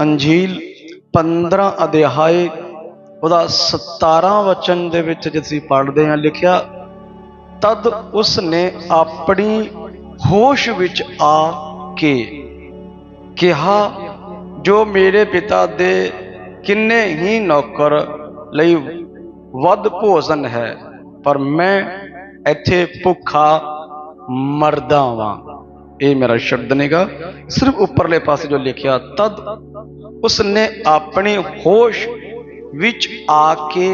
ਅੰਜੀਲ 15 ਅਧਿਆਏ, ਉਹਦਾ 17 ਵਚਨ ਦੇ ਵਿੱਚ ਜੇ ਅਸੀਂ ਪੜ੍ਹਦੇ ਹਾਂ ਲਿਖਿਆ, ਤਦ ਉਸ ਨੇ ਆਪਣੀ ਹੋਸ਼ ਵਿੱਚ ਆ ਕੇ ਕਿਹਾ, ਜੋ ਮੇਰੇ ਪਿਤਾ ਦੇ ਕਿੰਨੇ ਹੀ ਨੌਕਰ ਲਈ ਵੱਧ ਭੋਜਨ ਹੈ, ਪਰ ਮੈਂ ਇੱਥੇ ਭੁੱਖਾ ਮਰਦਾ ਵਾਂ। ਇਹ ਮੇਰਾ ਸ਼ਬਦ ਨੇਗਾ ਸਿਰਫ ਉੱਪਰਲੇ ਪਾਸੇ ਜੋ ਲਿਖਿਆ ਤਦ ਉਸ ਨੇ ਆਪਣੀ ਹੋਸ਼ ਵਿੱਚ ਆ ਕੇ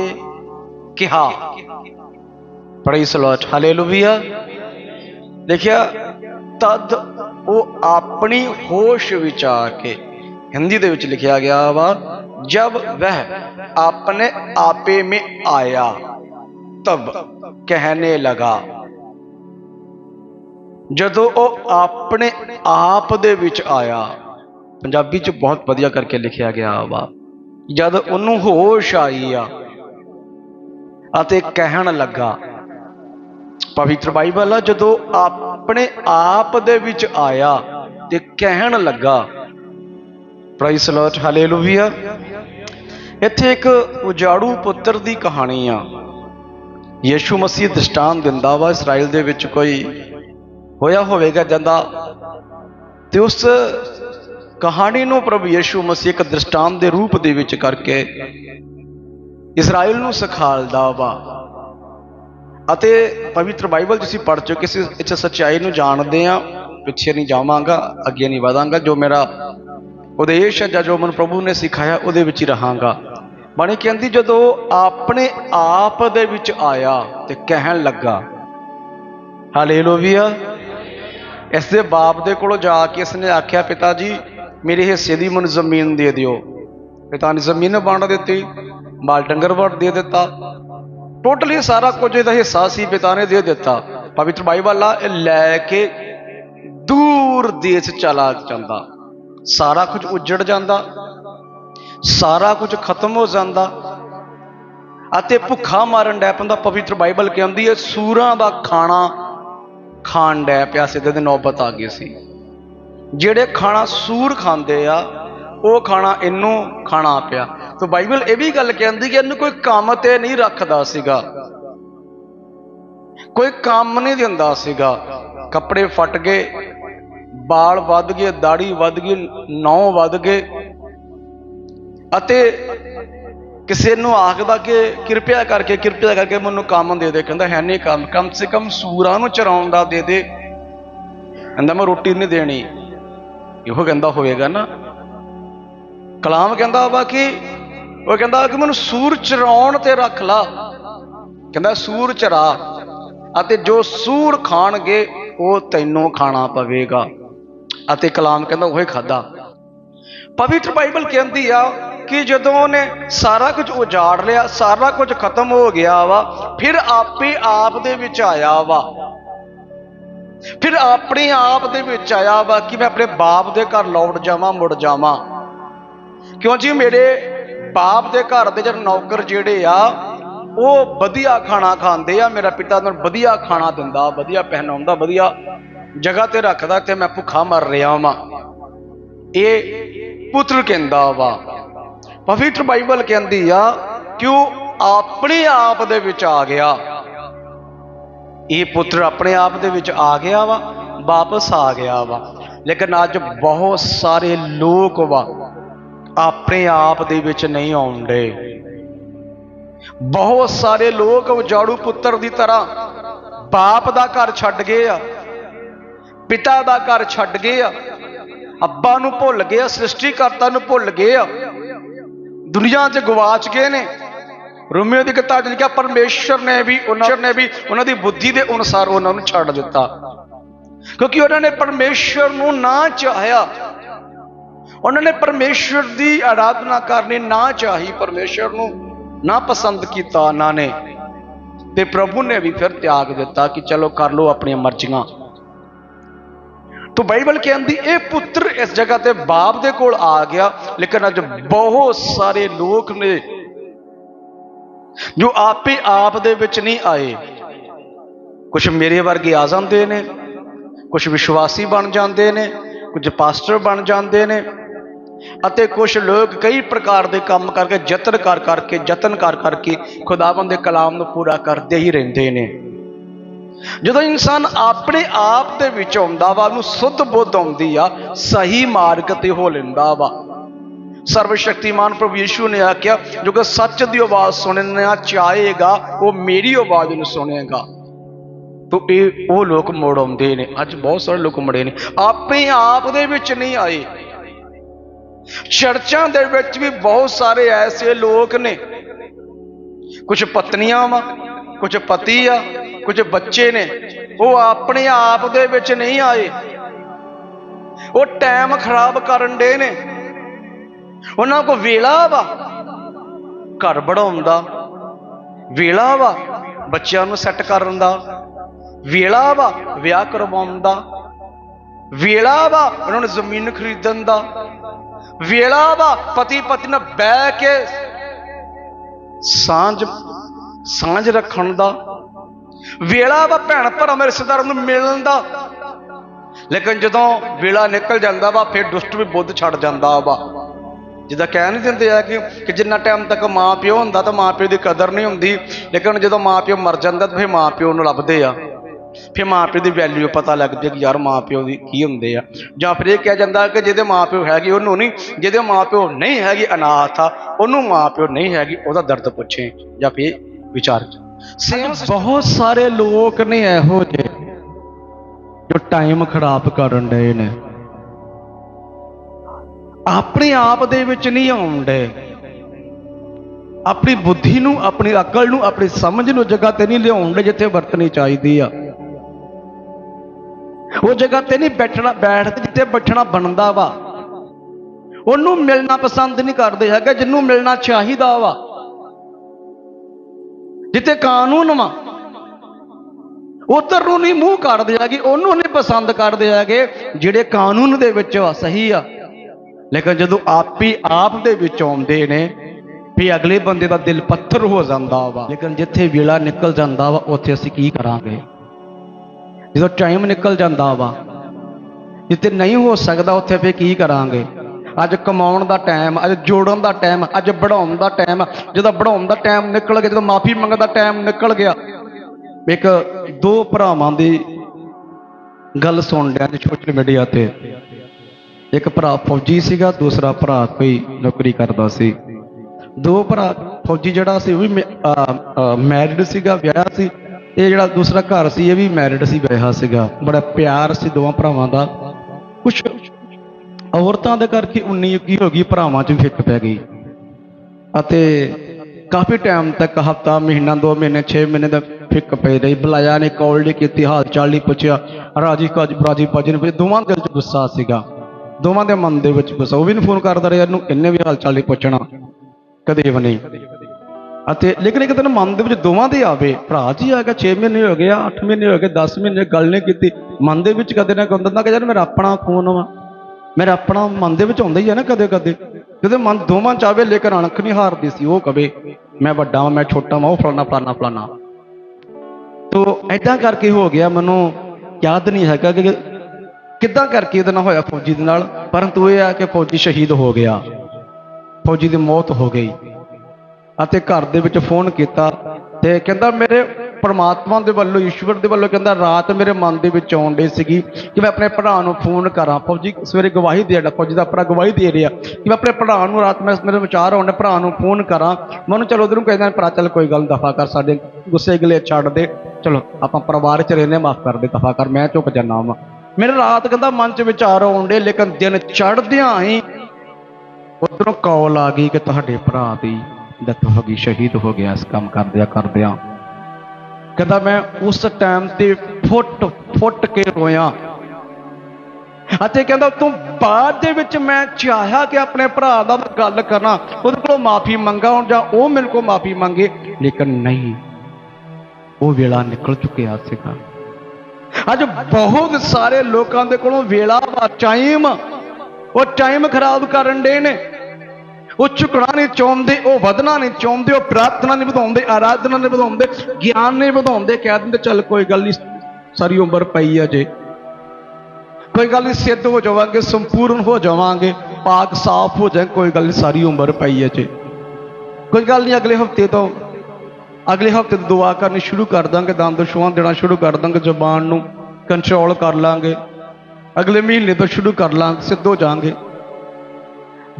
ਕਿਹਾ ਪ੍ਰਾਈਸ ਲਾਰਡ ਹਾਲੇਲੂਇਆ ਦੇਖਿਆ ਤਦ ਉਹ ਆਪਣੀ ਹੋਸ਼ ਵਿੱਚ ਆ ਕੇ ਹਿੰਦੀ ਦੇ ਵਿੱਚ ਲਿਖਿਆ ਗਿਆ ਵਾ ਜਬ ਵਹ ਆਪਣੇ ਆਪੇ में ਆਇਆ ਤਬ ਕਹਿਣੇ ਲਗਾ ਜਦੋਂ ਉਹ ਆਪਣੇ ਆਪ ਦੇ ਵਿੱਚ ਆਇਆ, ਪੰਜਾਬੀ ਚ ਬਹੁਤ ਵਧੀਆ ਕਰਕੇ ਲਿਖਿਆ ਗਿਆ ਵਾ। ਜਦ ਉਹਨੂੰ ਹੋਸ਼ ਆਈ ਆ ਅਤੇ ਕਹਿਣ ਲੱਗਾ, ਪਵਿੱਤਰ ਬਾਈਬਲ ਆ, ਜਦੋਂ ਆਪਣੇ ਆਪ ਦੇ ਵਿੱਚ ਆਇਆ ਤੇ ਕਹਿਣ ਲੱਗਾ ਪ੍ਰਾਈਸ ਲਾਰਡ ਹਾਲੇਲੂਇਆ ਇੱਥੇ ਇੱਕ ਉਜਾੜੂ ਪੁੱਤਰ ਦੀ ਕਹਾਣੀ ਆ। ਯੀਸ਼ੂ ਮਸੀਹ ਦ੍ਰਿਸ਼ਟਾਂਤ ਦਿੰਦਾ ਵਾ, ਇਸਰਾਇਲ ਦੇ ਵਿੱਚ ਕੋਈ ਹੋਇਆ ਹੋਵੇਗਾ ਜਾਂਦਾ। ਤੇ ਉਸ ਕਹਾਣੀ ਨੂੰ ਪ੍ਰਭੂ ਯੀਸ਼ੂ ਮਸੀਹ ਇੱਕ ਦ੍ਰਿਸ਼ਟਾਂਤ ਦੇ ਰੂਪ ਦੇ ਵਿੱਚ ਕਰਕੇ ਇਸਰਾਇਲ ਨੂੰ ਸਿਖਾਲਦਾ ਵਾ। ਅਤੇ ਪਵਿੱਤਰ ਬਾਈਬਲ ਤੁਸੀਂ ਪੜ੍ਹ ਚੁੱਕੇ ਸੀ, ਇਸ ਸੱਚਾਈ ਨੂੰ ਜਾਣਦੇ ਆ ਪਿੱਛੇ ਨਹੀਂ ਜਾਵਾਂਗਾ, ਅੱਗੇ ਨਹੀਂ ਵਧਾਂਗਾ। ਜੋ ਮੇਰਾ ਉਦੇਸ਼ ਹੈ ਜਾਂ ਜੋ ਮਨ ਪ੍ਰਭੂ ਨੇ ਸਿਖਾਇਆ, ਉਹਦੇ ਵਿੱਚ ਹੀ ਰਹਾਂਗਾ। ਬਾਣੀ ਕਹਿੰਦੀ, ਜਦੋਂ ਆਪਣੇ ਆਪ ਦੇ ਵਿੱਚ ਆਇਆ ਤੇ ਕਹਿਣ ਲੱਗਾ ਹਾਲੇਲੂਇਆ ਇਸ ਦੇ ਬਾਪ ਦੇ ਕੋਲੋਂ ਜਾ ਕੇ ਇਸਨੇ ਆਖਿਆ, ਪਿਤਾ ਜੀ, ਮੇਰੇ ਹਿੱਸੇ ਦੀ ਮਨ ਜ਼ਮੀਨ ਦੇ ਦਿਓ। ਪਿਤਾ ਨੇ ਜ਼ਮੀਨ ਵੰਡ ਦਿੱਤੀ, ਮਾਲ ਡੰਗਰ ਵੰਡ ਦੇ ਦਿੱਤਾ। ਟੋਟਲੀ ਸਾਰਾ ਕੁਝ ਇਹਦਾ ਹਿੱਸਾ ਸੀ, ਪਿਤਾ ਨੇ ਦੇ ਦਿੱਤਾ। ਪਵਿੱਤਰ ਬਾਈਬਲ ਆ ਇਹ ਲੈ ਕੇ ਦੂਰ ਦੇਸ਼ ਚਲਾ ਜਾਂਦਾ। ਸਾਰਾ ਕੁਝ ਉੱਜੜ ਜਾਂਦਾ, ਸਾਰਾ ਕੁਝ ਖਤਮ ਹੋ ਜਾਂਦਾ। ਅਤੇ ਭੁੱਖਾ ਮਾਰਨ ਡੈ ਪੈਂਦਾ, ਪਵਿੱਤਰ ਬਾਈਬਲ ਕਹਿੰਦੀ ਹੈ, ਸੂਰਾਂ ਦਾ ਖਾਣਾ ਖਾਣ ਡੈ ਪਿਆ ਸੀ ਤੇ ਨੌਬਤ ਆ ਗਈ ਸੀ। ਜਿਹੜੇ ਖਾਣਾ ਸੂਰ ਖਾਂਦੇ ਆ, ਉਹ ਖਾਣਾ ਇਹਨੂੰ ਖਾਣਾ ਪਿਆ। ਤੇ ਬਾਈਬਲ ਇਹ ਵੀ ਗੱਲ ਕਹਿੰਦੀ ਕਿ ਇਹਨੂੰ ਕੋਈ ਕੰਮ ਤੇ ਨਹੀਂ ਰੱਖਦਾ ਸੀਗਾ। ਕੋਈ ਕੰਮ ਨਹੀਂ ਦਿੰਦਾ ਸੀਗਾ। ਕੱਪੜੇ ਫਟ ਗਏ, ਬਾਲ ਵੱਧ ਗਏ ਦਾੜੀ ਵੱਧ ਗਈ ਨੌ ਵੱਧ ਗਏ। ਅਤੇ ਕਿਸੇ ਨੂੰ ਆਖਦਾ ਕਿ ਕਿਰਪਿਆ ਕਰਕੇ ਕਿਰਪਿਆ ਕਰਕੇ ਮੈਨੂੰ ਕੰਮ ਦੇ ਦੇ। ਕਹਿੰਦਾ, ਹੈ ਨਹੀਂ ਕੰਮ, ਕਮ ਸੇ ਕਮ ਸੂਰਾਂ ਨੂੰ ਚਰਾਉਣ ਦਾ ਦੇ ਦੇ। ਕਹਿੰਦਾ, ਮੈਂ ਰੋਟੀ ਨਹੀਂ ਦੇਣੀ। ਇਹੋ ਕਹਿੰਦਾ ਹੋਵੇਗਾ ਨਾ। ਕਲਾਮ ਕਹਿੰਦਾ ਵਾ ਕਿ, ਉਹ ਕਹਿੰਦਾ ਕਿ ਮੈਨੂੰ ਸੂਰ ਚਰਾਉਣ ਤੇ ਰੱਖ ਲਾ। ਕਹਿੰਦਾ, ਸੂਰ ਚਰਾ ਅਤੇ ਜੋ ਸੂਰ ਖਾਣਗੇ, ਉਹ ਤੈਨੂੰ ਖਾਣਾ ਪਵੇਗਾ। ਅਤੇ ਕਲਾਮ ਕਹਿੰਦਾ, ਉਹੀ ਖਾਦਾ ਪਵਿੱਤਰ ਬਾਈਬਲ ਕਹਿੰਦੀ ਆ ਕਿ ਜਦੋਂ ਉਹਨੇ ਸਾਰਾ ਕੁਝ ਉਜਾੜ ਲਿਆ, ਸਾਰਾ ਕੁਝ ਖਤਮ ਹੋ ਗਿਆ ਵਾ, ਫਿਰ ਆਪੇ ਆਪ ਦੇ ਵਿੱਚ ਆਇਆ ਵਾ। ਫਿਰ ਆਪਣੇ ਆਪ ਦੇ ਵਿੱਚ ਆਇਆ ਵਾ ਕਿ ਮੈਂ ਆਪਣੇ ਬਾਪ ਦੇ ਘਰ ਲੌਟ ਜਾਵਾਂ, ਮੁੜ ਜਾਵਾਂ। ਕਿਉਂ ਜੀ, ਮੇਰੇ ਬਾਪ ਦੇ ਘਰ ਦੇ ਜਿਹੜੇ ਨੌਕਰ ਜਿਹੜੇ ਆ, ਉਹ ਵਧੀਆ ਖਾਣਾ ਖਾਂਦੇ ਆ, ਮੇਰਾ ਪਿਤਾ ਨੂੰ ਵਧੀਆ ਖਾਣਾ ਦਿੰਦਾ, ਵਧੀਆ ਪਹਿਨਾਉਂਦਾ, ਵਧੀਆ ਜਗ੍ਹਾ ਤੇ ਰੱਖਦਾ ਤੇ ਮੈਂ ਭੁੱਖਾ ਮਰ ਰਿਹਾ ਵਾਂ। ਇਹ ਪੁੱਤਰ ਕਹਿੰਦਾ ਵਾ। ਪਵਿੱਤਰ ਬਾਈਬਲ ਕਹਿੰਦੀ ਆ ਕਿ ਉਹ ਆਪਣੇ ਆਪ ਦੇ ਵਿੱਚ ਆ ਗਿਆ? ਇਹ ਪੁੱਤਰ ਆਪਣੇ ਆਪ ਦੇ ਵਿੱਚ ਆ ਗਿਆ ਵਾ, ਵਾਪਸ ਆ ਗਿਆ ਵਾ। ਲੇਕਿਨ ਅੱਜ ਬਹੁਤ ਸਾਰੇ ਲੋਕ ਵਾ, ਆਪਣੇ ਆਪ ਦੇ ਵਿੱਚ ਨਹੀਂ ਆਉਂਦੇ। ਬਹੁਤ ਸਾਰੇ ਲੋਕ ਉਜਾੜੂ ਪੁੱਤਰ ਦੀ ਤਰ੍ਹਾਂ ਬਾਪ ਦਾ ਘਰ ਛੱਡ ਗਏ ਆ, ਪਿਤਾ ਦਾ ਘਰ ਛੱਡ ਗਏ ਆ, ਅੱਬਾ ਨੂੰ ਭੁੱਲ ਗਏ ਆ, ਸ੍ਰਿਸ਼ਟੀਕਰਤਾ ਨੂੰ ਭੁੱਲ ਗਏ ਆ। ਦੁਨੀਆ 'ਚ ਗਵਾਚ ਗਏ ਨੇ। ਰੋਮੀਓ ਦੀ ਕਿਤਾਬ 'ਚ ਲਿਖਿਆ, ਪਰਮੇਸ਼ਰ ਨੇ ਵੀ ਉਹਨਾਂ ਨੇ ਵੀ ਉਹਨਾਂ ਦੀ ਬੁੱਧੀ ਦੇ ਅਨੁਸਾਰ ਉਹਨਾਂ ਨੂੰ ਛੱਡ ਦਿੱਤਾ। ਕਿਉਂਕਿ ਉਹਨਾਂ ਨੇ ਪਰਮੇਸ਼ਰ ਨੂੰ ਨਾ ਚਾਹਿਆ। ਉਹਨਾਂ ਨੇ ਪਰਮੇਸ਼ਰ ਦੀ ਆਰਾਧਨਾ ਕਰਨੀ ਨਾ ਚਾਹੀ, ਪਰਮੇਸ਼ਰ ਨੂੰ ਨਾ ਪਸੰਦ ਕੀਤਾ ਉਹਨਾਂ ਨੇ। ਤੇ ਪ੍ਰਭੂ ਨੇ ਵੀ ਫਿਰ ਤਿਆਗ ਦਿੱਤਾ ਕਿ ਚਲੋ ਕਰ ਲਓ ਆਪਣੀਆਂ ਮਰਜ਼ੀਆਂ। ਤੋ ਬਾਈਬਲ ਕਹਿੰਦੀ, ਇਹ ਪੁੱਤਰ ਇਸ ਜਗ੍ਹਾ ਤੇ ਬਾਪ ਦੇ ਕੋਲ ਆ ਗਿਆ, ਲੇਕਿਨ ਅੱਜ ਬਹੁਤ ਸਾਰੇ ਲੋਕ ਨੇ ਜੋ ਆਪੇ ਆਪ ਦੇ ਵਿੱਚ ਨਹੀਂ ਆਏ। ਕੁਝ ਮੇਰੇ ਵਰਗੇ ਆ ਜਾਂਦੇ ਨੇ ਕੁਝ ਵਿਸ਼ਵਾਸੀ ਬਣ ਜਾਂਦੇ ਨੇ, ਕੁਝ ਪਾਸਟਰ ਬਣ ਜਾਂਦੇ ਨੇ, ਅਤੇ ਕੁਝ ਲੋਕ ਕਈ ਪ੍ਰਕਾਰ ਦੇ ਕੰਮ ਕਰਕੇ, ਯਤਨ ਕਰ ਕਰਕੇ, ਯਤਨ ਕਰ ਕਰਕੇ ਖੁਦਾਵੰਦ ਦੇ ਕਲਾਮ ਨੂੰ ਪੂਰਾ ਕਰਦੇ ਹੀ ਰਹਿੰਦੇ ਨੇ। ਜਦੋਂ ਇਨਸਾਨ ਆਪਣੇ ਆਪ ਦੇ ਵਿੱਚ ਆਉਂਦਾ ਵਾ, ਉਹਨੂੰ ਸੁੱਧ ਬੁੱਧ ਆਉਂਦੀ ਆ, ਸਹੀ ਮਾਰਗ ਤੇ ਹੋ ਲੈਂਦਾ ਵਾ। ਸਰਵ ਸ਼ਕਤੀਮਾਨ ਪ੍ਰਭੂ ਯੀਸ਼ੂ ਨੇ ਆਖਿਆ, ਜੋ ਕਿ ਸੱਚ ਦੀ ਆਵਾਜ਼ ਸੁਣਨਾ ਚਾਹੇਗਾ, ਉਹ ਮੇਰੀ ਆਵਾਜ਼ ਨੂੰ ਸੁਣੇਗਾ। ਤੋ ਇਹ ਉਹ ਲੋਕ ਮੁੜ ਆਉਂਦੇ ਨੇ, ਅੱਜ ਬਹੁਤ ਸਾਰੇ ਲੋਕ ਮੁੜੇ ਨੇ। ਆਪਣੇ ਆਪ ਦੇ ਵਿੱਚ ਨਹੀਂ ਆਏ। ਚਰਚਾਂ ਦੇ ਵਿੱਚ ਵੀ ਬਹੁਤ ਸਾਰੇ ਐਸੇ ਲੋਕ ਨੇ। ਕੁਝ ਪਤਨੀਆਂ ਵਾ ਕੁਝ ਪਤੀ ਆ ਕੁਝ ਬੱਚੇ ਨੇ, ਉਹ ਆਪਣੇ ਆਪ ਦੇ ਵਿੱਚ ਨਹੀਂ ਆਏ। ਉਹ ਟਾਈਮ ਖਰਾਬ ਕਰਨ ਦੇ ਨੇ। ਉਹਨਾਂ ਕੋ ਵੇਲਾ ਵਾ, ਘਰ ਬਣਾਉਣ ਦਾ। ਵੇਲਾ ਵਾ, ਬੱਚਿਆਂ ਨੂੰ ਸੈੱਟ ਕਰਨ ਦਾ। ਵੇਲਾ ਵਾ, ਵਿਆਹ ਕਰਵਾਉਣ ਦਾ। ਵੇਲਾ ਵਾ, ਉਹਨਾਂ ਨੂੰ ਜ਼ਮੀਨ ਖਰੀਦਣ ਦਾ। ਵੇਲਾ ਵਾ ਪਤੀ ਪਤਨੀ ਨਾਲ ਬਹਿ ਕੇ ਸਾਂਝ ਸਾਂਝ ਰੱਖਣ ਦਾ। ਵੇਲਾ ਵਾ ਭੈਣ ਭਰਾ ਮੇਰੇ ਰਿਸ਼ਤੇਦਾਰਾਂ ਨੂੰ ਮਿਲਣ ਦਾ। ਲੇਕਿਨ ਜਦੋਂ ਵੇਲਾ ਨਿਕਲ ਜਾਂਦਾ ਵਾ, ਫਿਰ ਦੁਸ਼ਟ ਵੀ ਬੁੱਧ ਛੱਡ ਜਾਂਦਾ ਵਾ। ਜਿੱਦਾਂ ਕਹਿ ਨਹੀਂ ਦਿੰਦੇ ਆ ਕਿ ਕਿ ਜਿੰਨਾ ਟਾਈਮ ਤੱਕ ਮਾਂ ਪਿਓ ਹੁੰਦਾ ਤਾਂ ਮਾਂ ਪਿਓ ਦੀ ਕਦਰ ਨਹੀਂ ਹੁੰਦੀ। ਲੇਕਿਨ ਜਦੋਂ ਮਾਂ ਪਿਓ ਮਰ ਜਾਂਦਾ ਤਾਂ ਫਿਰ ਮਾਂ ਪਿਓ ਨੂੰ ਲੱਭਦੇ ਆ। ਫਿਰ ਮਾਂ ਪਿਓ ਦੀ ਵੈਲਿਊ ਪਤਾ ਲੱਗਦੀ ਹੈ ਕਿ ਯਾਰ ਮਾਂ ਪਿਓ ਦੀ ਕੀ ਹੁੰਦੇ ਆ। ਜਾਂ ਫਿਰ ਇਹ ਕਿਹਾ ਜਾਂਦਾ ਕਿ ਜਿਹਦੇ ਮਾਂ ਪਿਓ ਹੈਗੇ ਉਹਨੂੰ ਨਹੀਂ, ਜਿਹਦੇ ਮਾਂ ਪਿਓ ਨਹੀਂ ਹੈਗੀ ਅਨਾਥ ਆ, ਉਹਨੂੰ ਮਾਂ ਪਿਓ ਨਹੀਂ ਹੈਗੀ, ਉਹਦਾ ਦਰਦ ਪੁੱਛੇ ਜਾਂ ਫਿਰ ਵਿਚਾਰ ਸੇਮ ਬਹੁਤ ਸਾਰੇ ਲੋਕ ਨੇ ਇਹੋ ਜਿਹੇ ਜੋ ਟਾਈਮ ਖਰਾਬ ਕਰਨ ਡਏ ਨੇ। ਆਪਣੇ ਆਪ ਦੇ ਵਿੱਚ ਨਹੀਂ ਆਉਂਦੇ ਆਪਣੀ ਬੁੱਧੀ ਨੂੰ ਆਪਣੀ ਅਕਲ ਨੂੰ ਆਪਣੀ ਸਮਝ ਨੂੰ ਜਗ੍ਹਾ ਤੇ ਨਹੀਂ ਲਿਆਉਂਦੇ ਜਿੱਥੇ ਵਰਤਣੀ ਚਾਹੀਦੀ ਆ। ਉਹ ਜਗ੍ਹਾ ਤੇ ਨਹੀਂ ਬੈਠਣਾ ਬੈਠਦੇ ਜਿੱਥੇ ਬੈਠਣਾ ਬਣਦਾ ਵਾ। ਉਹਨੂੰ ਮਿਲਣਾ ਪਸੰਦ ਨਹੀਂ ਕਰਦੇ ਹੈਗੇ ਜਿੰਨੂੰ ਮਿਲਣਾ ਚਾਹੀਦਾ ਵਾ। ਜਿੱਥੇ ਕਾਨੂੰਨ ਵਾ। ਉਧਰ ਨੂੰ ਨਹੀਂ, ਮੂੰਹ ਕਰਦੇ ਹੈਗੇ ਉਹਨੂੰ ਨਹੀਂ ਪਸੰਦ ਕਰਦੇ ਹੈਗੇ ਜਿਹੜੇ ਕਾਨੂੰਨ ਦੇ ਵਿੱਚ ਆ, ਸਹੀ ਆ। ਲੇਕਿਨ ਜਦੋਂ ਆਪ ਹੀ ਆਪ ਦੇ ਵਿੱਚ ਆਉਂਦੇ ਨੇ ਵੀ ਅਗਲੇ ਬੰਦੇ ਦਾ ਦਿਲ ਪੱਥਰ ਹੋ ਜਾਂਦਾ ਵਾ। ਲੇਕਿਨ ਜਿੱਥੇ ਵੇਲਾ ਨਿਕਲ ਜਾਂਦਾ ਵਾ, ਉੱਥੇ ਅਸੀਂ ਕੀ ਕਰਾਂਗੇ? ਜਦੋਂ ਟਾਈਮ ਨਿਕਲ ਜਾਂਦਾ ਵਾ, ਜਿੱਥੇ ਨਹੀਂ ਹੋ ਸਕਦਾ, ਉੱਥੇ ਫੇ ਕੀ ਕਰਾਂਗੇ? ਅੱਜ ਕਮਾਉਣ ਦਾ ਟਾਈਮ, ਅੱਜ ਜੋੜਨ ਦਾ ਟਾਈਮ, ਅੱਜ ਵਧਾਉਣ ਦਾ ਟਾਈਮ, ਜਦੋਂ ਵਧਾਉਣ ਦਾ ਟਾਈਮ ਨਿਕਲ ਗਿਆ, ਜਦੋਂ ਮਾਫੀ ਮੰਗਣ ਦਾ ਟਾਈਮ ਨਿਕਲ ਗਿਆ। ਇੱਕ ਦੋ ਭਰਾਵਾਂ ਦੀ ਗੱਲ ਸੁਣ ਲਿਆ ਜੀ ਸੋਸ਼ਲ ਮੀਡੀਆ ਤੇ। ਇੱਕ ਭਰਾ ਫੌਜੀ ਸੀਗਾ, ਦੂਸਰਾ ਭਰਾ ਕੋਈ ਨੌਕਰੀ ਕਰਦਾ ਸੀ। ਦੋ ਭਰਾ ਫੌਜੀ ਜਿਹੜਾ ਸੀ, ਉਹ ਵੀ ਮੈਰਿਡ ਸੀਗਾ ਵਿਆਹ ਸੀ। ਇਹ ਜਿਹੜਾ ਦੂਸਰਾ ਘਰ ਸੀ, ਇਹ ਵੀ ਮੈਰਿਡ ਸੀ ਵਿਆਹ ਸੀਗਾ। ਬੜਾ ਪਿਆਰ ਸੀ ਦੋਵਾਂ ਭਰਾਵਾਂ ਦਾ। ਕੁਛ ਔਰਤਾਂ ਦੇ ਕਰਕੇ 19 ਕੀ ਹੋ ਗਈ, ਭਰਾਵਾਂ 'ਚ ਵੀ ਫਿੱਕ ਪੈ ਗਈ। ਅਤੇ ਕਾਫੀ ਟਾਈਮ ਤੱਕ, ਹਫਤਾ, ਮਹੀਨਾ, ਦੋ ਮਹੀਨੇ 6 ਮਹੀਨੇ ਦਾ ਫਿੱਕ ਪਈ ਰਹੀ। ਬੁਲਾਇਆ ਨੇ ਕਾਲ ਨਹੀਂ ਕੀਤੀ ਹਾਲ ਚਾਲ ਨਹੀਂ ਪੁੱਛਿਆ। ਰਾਜੀ ਕਾਜ ਰਾਜੀ ਪਾਜੀ ਨੇ ਦੋਵਾਂ ਦੇ ਦਿਲ ਗੁੱਸਾ ਸੀਗਾ। ਦੋਵਾਂ ਦੇ ਮਨ ਦੇ ਵਿੱਚ ਗੁੱਸਾ। ਉਹ ਵੀ ਨਹੀਂ ਫੋਨ ਕਰਦਾ ਰਿਹਾ, ਇਹਨੂੰ ਇਹਨੇ ਵੀ ਹਾਲ ਚਾਲ ਨਹੀਂ ਪੁੱਛਣਾ। ਕਦੇ ਵੀ ਨਹੀਂ। ਅਤੇ ਲੇਕਿਨ ਇੱਕ ਦਿਨ ਮਨ ਦੇ ਵਿੱਚ ਦੋਵਾਂ ਦੇ ਆਵੇ, ਭਰਾ ਜੀ ਆ ਗਿਆ 6 ਮਹੀਨੇ ਹੋ ਗਏ ਆ 8 ਮਹੀਨੇ ਹੋ ਗਏ 10 ਮਹੀਨੇ ਗੱਲ ਨਹੀਂ ਕੀਤੀ। ਮਨ ਦੇ ਵਿੱਚ ਕਦੇ ਨਾ ਕਹਿੰਦਾ ਨਾ ਕਿ ਯਾਰ ਮੇਰਾ ਆਪਣਾ ਖੂਨ ਵਾ। ਮੇਰਾ ਆਪਣਾ ਮਨ ਦੇ ਵਿੱਚ ਆਉਂਦਾ ਹੀ ਹੈ ਨਾ ਕਦੇ ਕਦੇ। ਜਦੋਂ ਮਨ ਦੋਵਾਂ ਚ ਆਵੇ, ਲੇਕਿਨ ਅਣਖ ਨਹੀਂ ਹਾਰਦੀ ਸੀ, ਉਹ ਕਵੇ, ਮੈਂ ਵੱਡਾ ਵਾਂ, ਮੈਂ ਛੋਟਾ ਵਾਂ, ਉਹ ਫਲਾਣਾ ਫਲਾਣਾ ਫਲਾਣਾ ਤੋ ਐਦਾਂ ਕਰਕੇ ਹੋ ਗਿਆ, ਮੈਨੂੰ ਯਾਦ ਨਹੀਂ ਹੈਗਾ ਕਿ ਕਿੱਦਾਂ ਕਰਕੇ ਇਹਦੇ ਨਾਲ ਹੋਇਆ ਫੌਜੀ ਦੇ ਨਾਲ, ਪਰੰਤੂ ਇਹ ਆ ਕਿ ਫੌਜੀ ਸ਼ਹੀਦ ਹੋ ਗਿਆ। ਫੌਜੀ ਦੀ ਮੌਤ ਹੋ ਗਈ। ਅਤੇ ਘਰ ਦੇ ਵਿੱਚ ਫੋਨ ਕੀਤਾ ਤੇ ਕਹਿੰਦਾ, ਮੇਰੇ ਪਰਮਾਤਮਾ ਦੇ ਵੱਲੋਂ, ਈਸ਼ਵਰ ਦੇ ਵੱਲੋਂ ਕਹਿੰਦਾ, ਰਾਤ ਮੇਰੇ ਮਨ ਦੇ ਵਿੱਚ ਆਉਣ ਡਈ ਸੀਗੀ ਕਿ ਮੈਂ ਆਪਣੇ ਭਰਾ ਨੂੰ ਫੋਨ ਕਰਾਂ। ਫੌਜੀ ਸਵੇਰੇ ਗਵਾਹੀ ਦੇ ਰਿਹਾ ਫੌਜੀ ਦਾ ਭਰਾ ਗਵਾਹੀ ਦੇ ਰਿਹਾ ਕਿ ਮੈਂ ਆਪਣੇ ਭਰਾ ਨੂੰ ਰਾਤ ਮੈਂ ਮੇਰੇ ਵਿਚਾਰ ਆਉਂਦੇ ਭਰਾ ਨੂੰ ਫੋਨ ਕਰਾਂ। ਮੈਨੂੰ ਉਹਨੂੰ ਚਲੋ ਉਧਰੋਂ ਕਹਿੰਦਾ, ਭਰਾ, ਚੱਲ ਕੋਈ ਗੱਲ ਦਫਾ ਕਰ ਸਾਡੇ ਗੁੱਸੇ ਗਲੇ ਛੱਡ ਦੇ। ਚਲੋ, ਆਪਾਂ ਪਰਿਵਾਰ ਚ ਰਹਿੰਦੇ ਮਾਫ ਕਰ ਦੇ, ਦਫਾ ਕਰ, ਮੈਂ ਚੁੱਕ ਜਾਣਾ ਵਾ। ਮੇਰੇ ਰਾਤ ਕਹਿੰਦਾ, ਮਨ ਚ ਵਿਚਾਰ ਆਉਣ ਆਉਂਦੇ ਲੇਕਿਨ ਦਿਨ ਚੜਦਿਆਂ ਹੀ ਉਧਰੋਂ ਕਾਲ ਆ ਗਈ ਕਿ ਤੁਹਾਡੇ ਭਰਾ ਦੀ ਡੈਥ ਹੋ ਗਈ, ਸ਼ਹੀਦ ਹੋ ਗਿਆ, ਇਸ ਕੰਮ ਕਰਦਿਆਂ ਕਰਦਿਆਂ। ਕਹਿੰਦਾ ਮੈਂ ਉਸ ਟਾਈਮ ਤੇ ਫੁੱਟ ਫੁੱਟ ਕੇ ਰੋਇਆ। ਅਤੇ ਕਹਿੰਦਾ ਤੂੰ ਬਾਅਦ ਦੇ ਵਿੱਚ ਮੈਂ ਚਾਹਿਆ ਕਿ ਆਪਣੇ ਭਰਾ ਦਾ ਗੱਲ ਕਰਾਂ। ਉਹਦੇ ਕੋਲੋਂ ਮਾਫੀ ਮੰਗਾ ਹੁਣ ਜਾਂ ਉਹ ਮੇਰੇ ਕੋਲ ਮਾਫੀ ਮੰਗੇ। ਲੇਕਿਨ ਨਹੀਂ, ਉਹ ਵੇਲਾ ਨਿਕਲ ਚੁੱਕਿਆ ਸੀਗਾ। ਅੱਜ ਬਹੁਤ ਸਾਰੇ ਲੋਕਾਂ ਦੇ ਕੋਲੋਂ ਵੇਲਾ ਵਾ ਟਾਈਮ ਉਹ ਟਾਈਮ ਖਰਾਬ ਕਰਨ ਦੇ ਨੇ। ਉਹ ਝੁਕਣਾ ਨਹੀਂ ਚਾਹੁੰਦੇ, ਉਹ ਵਧਣਾ ਨਹੀਂ ਚਾਹੁੰਦੇ, ਉਹ ਪ੍ਰਾਰਥਨਾ ਨਹੀਂ ਵਧਾਉਂਦੇ, ਆਰਾਧਨਾ ਨਹੀਂ ਵਧਾਉਂਦੇ, ਗਿਆਨ ਨਹੀਂ ਵਧਾਉਂਦੇ, ਕਹਿ ਦਿੰਦੇ, ਚੱਲ ਕੋਈ ਗੱਲ ਨਹੀਂ, ਸਾਰੀ ਉਮਰ ਪਈ ਆ ਜੇ। ਕੋਈ ਗੱਲ ਨਹੀਂ, ਸਿੱਧ ਹੋ ਜਾਵਾਂਗੇ, ਸੰਪੂਰਨ ਹੋ ਜਾਵਾਂਗੇ, ਪਾਕ ਸਾਫ਼ ਹੋ ਜਾਏ, ਕੋਈ ਗੱਲ ਨਹੀਂ, ਸਾਰੀ ਉਮਰ ਪਈ ਹੈ ਜੇ। ਕੋਈ ਗੱਲ ਨਹੀਂ, ਅਗਲੇ ਹਫ਼ਤੇ ਤੋਂ, ਅਗਲੇ ਹਫ਼ਤੇ ਤੋਂ ਦੁਆ ਕਰਨੀ ਸ਼ੁਰੂ ਕਰ ਦਾਂਗੇ ਦੰਦ ਛੂਹਾਂ ਦੇਣਾ ਸ਼ੁਰੂ ਕਰ ਦਾਂਗੇ, ਜ਼ਬਾਨ ਨੂੰ ਕੰਟਰੋਲ ਕਰ ਲਾਂਗੇ। ਅਗਲੇ ਮਹੀਨੇ ਤੋਂ ਸ਼ੁਰੂ ਕਰ ਲਾਂਗੇ, ਸਿੱਧ ਹੋ ਜਾਾਂਗੇ।